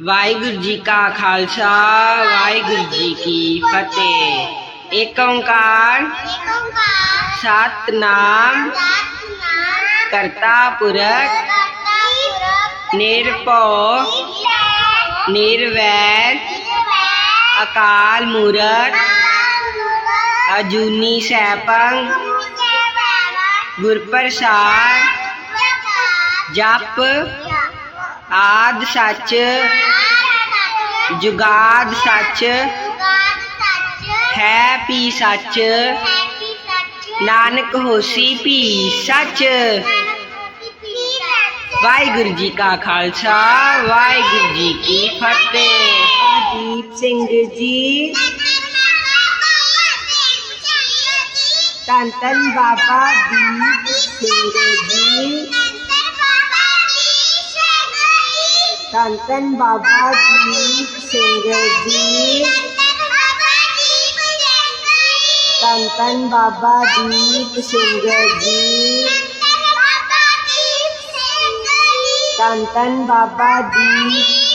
ਵਾਹਿਗੁਰੂ ਜੀ ਕਾ ਖਾਲਸਾ ਵਾਹਿਗੁਰੂ ਜੀ ਕੀ ਫਤਿਹ ਏਕ ਓੰਕਾਰ ਸਤਨਾਮ ਕਰਤਾ ਪੁਰਖ ਨਿਰਭਉ ਨਿਰਵੈਰ ਅਕਾਲ ਮੂਰਤ ਅਜੂਨੀ ਸੈਭੰ ਗੁਰ ਪ੍ਰਸਾਦ ਜਪ ਆਦ ਸੱਚ ਜੁਗਾਦ ਸੱਚ ਹੈ ਪੀ ਸੱਚ ਨਾਨਕ ਹੋਸੀ ਪੀ ਸੱਚ ਵਾਹਿਗੁਰੂ ਜੀ ਕਾ ਖਾਲਸਾ ਵਾਹਿਗੁਰੂ ਜੀ ਕੀ ਫਤਿਹ ਦੀਪ ਸਿੰਘ ਜੀ ਧੰਨ ਧੰਨ ਬਾਬਾ ਦੀਪ संतन बाबा दीप सिंह जी संतन बाबा दीप सिंह जी संतन बाबा दीप